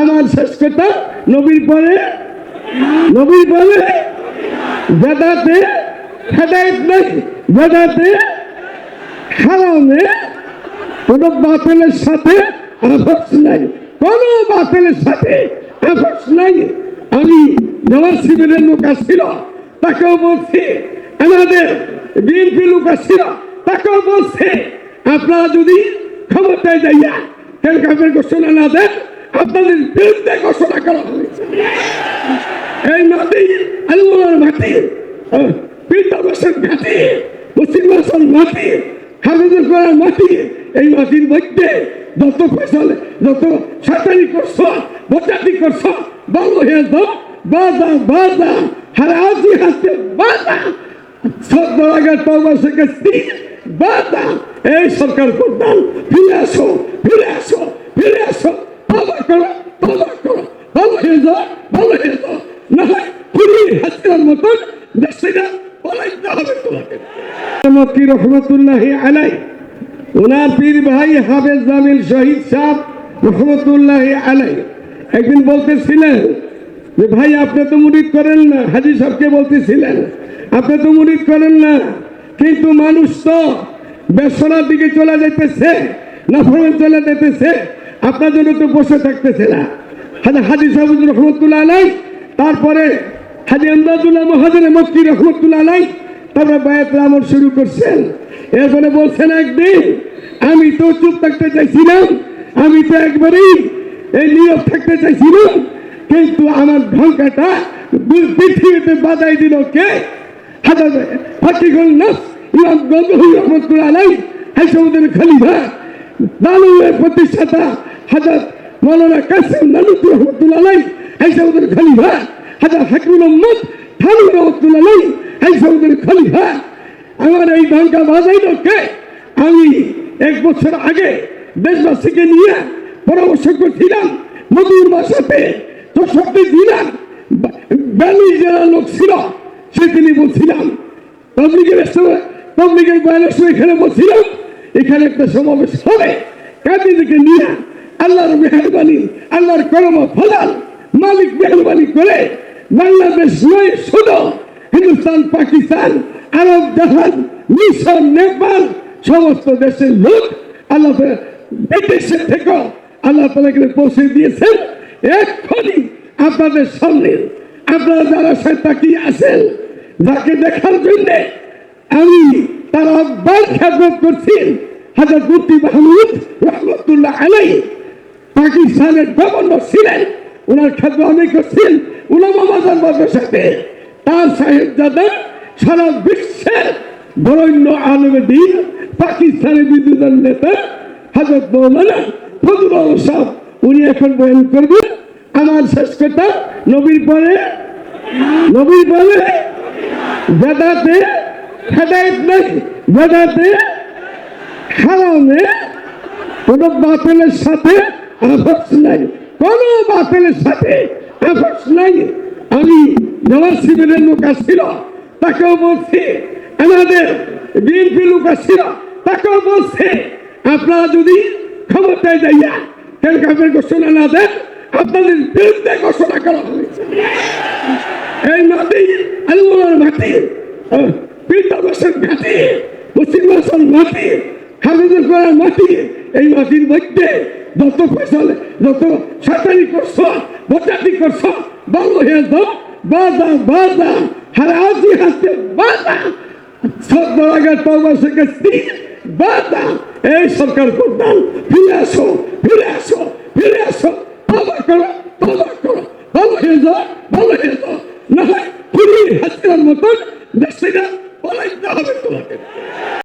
আমার শেষ কথা নবীর পরে নবীর পরে বেদাতে হেদায়ত নাই বেদাতে হারামে, কোনো বাতিলের সাথে আফস নাই, কোনো বাতিলের সাথে আফস নাই। আমি জওয়ার শিবিরের লোক আসছিল, তাকেও বলছি, আমাদের বিএনপি লোক আসছিল, তাকেও বলছে, আপনারা যদি ক্ষমতায় যাইয়া কেন কাপের ঘোষণা না দেন? আপনাদের বিরুদ্ধে ঘোষণা করা হয়েছে। এই মাটি আলুমার মাটি এই সরকার করতাম ফিরে আসো তবা করো তবা করো ভালো হয়ে যাও ভালো হয়ে যাও না হয় পুরী হাসিনার মতন দেশটা কিন্তু মানুষ তো বেসনার দিকে চলে যেতেছে নাফরমান চলে যেতেছে আপনার জন্য তো বসে থাকতেছে না। হাজি সাহেব রহমতুল্লাহ আলাই তারপরে হাজি আমদাদুল্লাহ মহাজনে মক্কি রহমতুল্লাহ আলাই তারপরে বায়াত আমল শুরু করছেন। এরপরে বলছেন একদিন, আমি তো চুপ থাকতে চাইছিলাম, আমি তো একবারেই এই নিয়োগ থাকতে চাইছিলাম, কিন্তু আমার ঢঙ্কাটা পৃথিবীতে বাজাই দিল কে? প্রতিষ্ঠাতা হাজার মৌলানা কাসিম হাজার আলাই হাইসমুদ্দিন খলিফা আমার এই ঢঙ্কা বাজাইল কে আমি এক বছর আগে দেশবাসীকে নিয়ে পরামর্শ করছিলাম, মধুর বাসাতে চৌষট্টি দিলাম বিয়াল্লিশ জেলার লোক ছিল সেদিনই বলছিলাম পাবলিকের সময় পাবলিকের বয়ানের সময় এখানে বলছিলাম, এখানে একটা সমাবেশ হবে। কাজীদেরকে নিয়ে আল্লাহর মেহরবানি, আল্লাহর করম ফলাল, মালিক মেহরবানি করে বাংলাদেশ নয় শুধু হিন্দুস্তান, পাকিস্তান, আরব জাহাজ মিশর নেপাল, সমস্ত দেশের লোক আল্লাহ বিদেশের থেকে আল্লাহ তালাকে পৌঁছে দিয়েছেন। এক্ষুনি আপনাদের সামনে আপনারা যারা সে তাকিয়ে আছেন, যাকে দেখার জন্য আমি তার আব্বার খেদমত করছি হাজার মুফতি মাহমুদ রহমতুল্লাহ আলাই পাকিস্তানের গভর্নর ছিলেন, ওনার খেদমত আমি করছেন উলামা মাজার মাদ্রাসাতে। তার সাহেব দাদা সারা বিশ্বের বরণ্য আলম দিন পাকিস্তানের বিদ্যুতের নেতা হাজরত মৌলানা ফজল সাহ উনি এখন বয়ান করবেন, আমার শেষ কথা, নবীর পরে নবীর পরে বেদাতে হেদায়ত নাই বেদাতে হারামে, কোনো বাতিলের সাথে আফস নাই, কোনো বাতিলের সাথে আফস নাই। আমি জওয়ার শিবিরের লোক আসছিল, তাকেও বলছি, আমাদের বিএনপি লোক আসছিল, তাকেও বলছে, আপনারা যদি ক্ষমতায় যাইয়া কেন কাপের ঘোষণা না দেন, আপনাদের বিরুদ্ধে ঘোষণা করা হয়েছে। এই মাটি আলুমার মাটি পিতাবাসের মাটি মুসলিমাসের মাটি, হাফিজুল করার মাটি, এই মাটির মধ্যে যত ফসল, যত সাঁতারি করছ বচাতি করছ বলো হে দো বাদা বাদা, হারাজি হাতে বাদা। আগে তবা শিখেছি বাদা। এই সরকার করতাম ফিরে আসো ফিরে আসো ফিরে আসো। তবা করো তবা করো। ভালো হয়ে যাও ভালো হয়ে যাও। না হয় পুরী হাসিনার মতন দেশটা পলাইতে হবে তোমাকে।